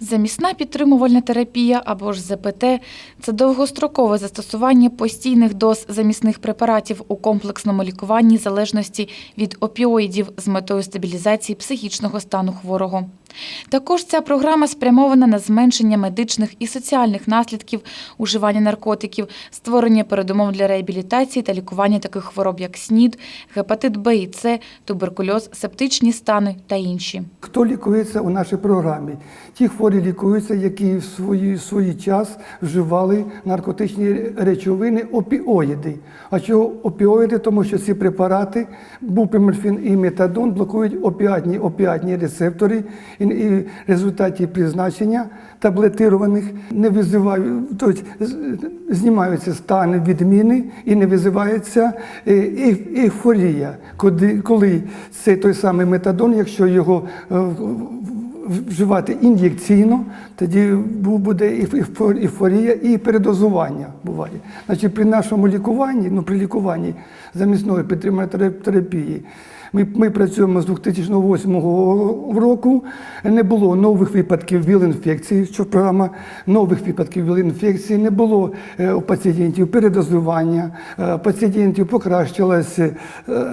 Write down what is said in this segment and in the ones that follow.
Замісна підтримувальна терапія або ж ЗПТ – це довгострокове застосування постійних доз замісних препаратів у комплексному лікуванні залежності від опіоїдів з метою стабілізації психічного стану хворого. Також ця програма спрямована на зменшення медичних і соціальних наслідків уживання наркотиків, створення передумов для реабілітації та лікування таких хвороб, як СНІД, гепатит Б і С, туберкульоз, септичні стани та інші. Хто лікується у нашій програмі? Ті хворі лікуються, які в свої, свій час вживали наркотичні речовини, опіоїди. А чого опіоїди? Тому що ці препарати, бупреморфін і метадон, блокують опіатні, опіатні рецептори, і, і в результаті призначення таблетированих не визивають, тобто знімаються стани відміни і не визивається е, ейфорія, коли, коли цей той самий метадон, якщо його е, вживати ін'єкційно, тоді буде ейфо- і передозування буває. Значить, при нашому лікуванні, ну при лікуванні замісної підтриманої терап- терапії, ми, ми працюємо з 2008 року. Не було нових випадків ВІЛ-інфекції, що програма нових випадків ВІЛ-інфекції, не було е, у пацієнтів передозування, е, пацієнтів покращилося е,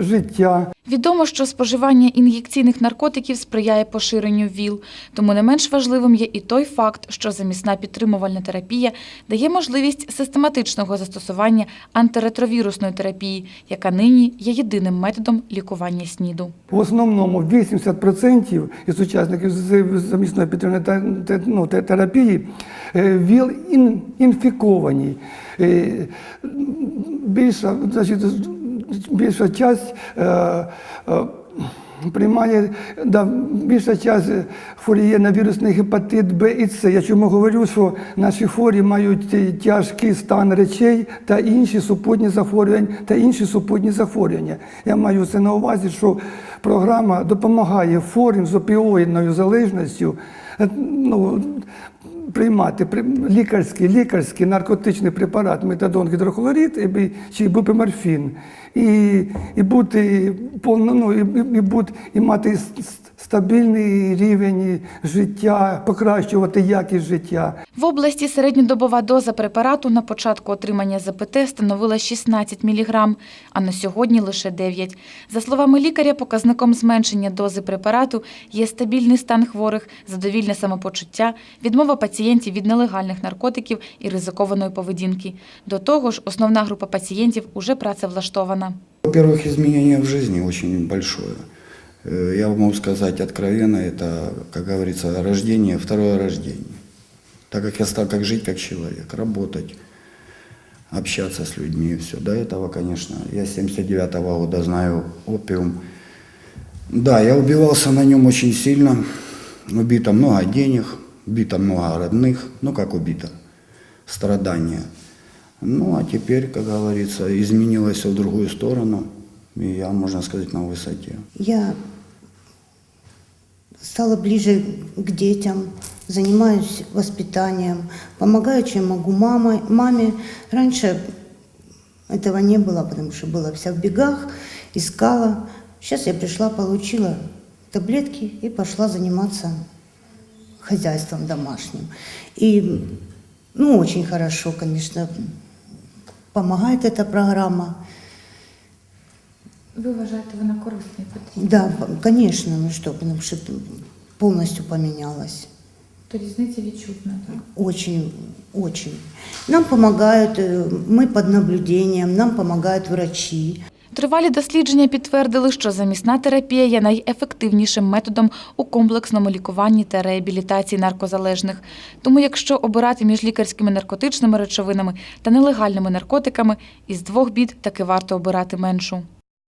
життя. Відомо, що споживання ін'єкційних наркотиків сприяє поширенню ВІЛ, тому не менш важливим є і той факт, що замісна підтримувальна терапія дає можливість систематичного застосування антиретровірусної терапії, яка нині є єдиним методом лікування СНІДу. В основному 80% із учасників замісної те- ну, те- терапії е, ВІЛ інфіковані. Е, Більша, значить, більша часть е, е, приймає, да, більша часть хворіє на вірусний гепатит Б і С. Я чому говорю, що наші хворі мають тяжкий стан речей та інші супутні захворювання та інші супутні захворювання. Я маю це на увазі, що програма допомагає хворим з опіоїдною залежністю. е, Ну, приймати при- лікарський, наркотичний препарат метадон гідрохлорид і чи бупеморфін. І, і бути повно, ну, і, і, і, і мати стабільний рівень життя, покращувати якість життя. В області середньодобова доза препарату на початку отримання ЗПТ становила 16 мг, а на сьогодні лише 9. За словами лікаря, показником зменшення дози препарату є стабільний стан хворих, задовільне самопочуття, відмова пацієнтів від нелегальних наркотиків і ризикованої поведінки. До того ж, основна група пацієнтів уже працевлаштована. Во-первых, изменение в жизни очень большое. Э, Я могу сказать откровенно, это, как говорится, рождение, второе рождение. Так как я стал как жить как человек, работать, общаться с людьми и все. До этого, конечно, я с 79 года знаю опиум. Да, я убивался на нем очень сильно. Убито много денег, убито много родных. Ну, как убито? Страдания. Ну, а теперь, как говорится, изменилось в другую сторону. И я, можно сказать, на высоте. Я стала ближе к детям, занимаюсь воспитанием, помогаю, чем могу мамой, маме. Раньше этого не было, потому что была вся в бегах, искала. Сейчас я пришла, получила таблетки и пошла заниматься хозяйством домашним. И, ну, очень хорошо, конечно, помогает эта программа. Ви вважаєте, вона корисна і потрібна? Да, конечно, ну что, потому что полностью поменялось. То різниця відчутна, так? Очень, очень. Нам помогают, э, мы под наблюдением, нам помогают врачи. Тривалі дослідження підтвердили, що замісна терапія є найефективнішим методом у комплексному лікуванні та реабілітації наркозалежних. Тому, якщо обирати між лікарськими наркотичними речовинами та нелегальними наркотиками, із двох бід таки варто обирати меншу.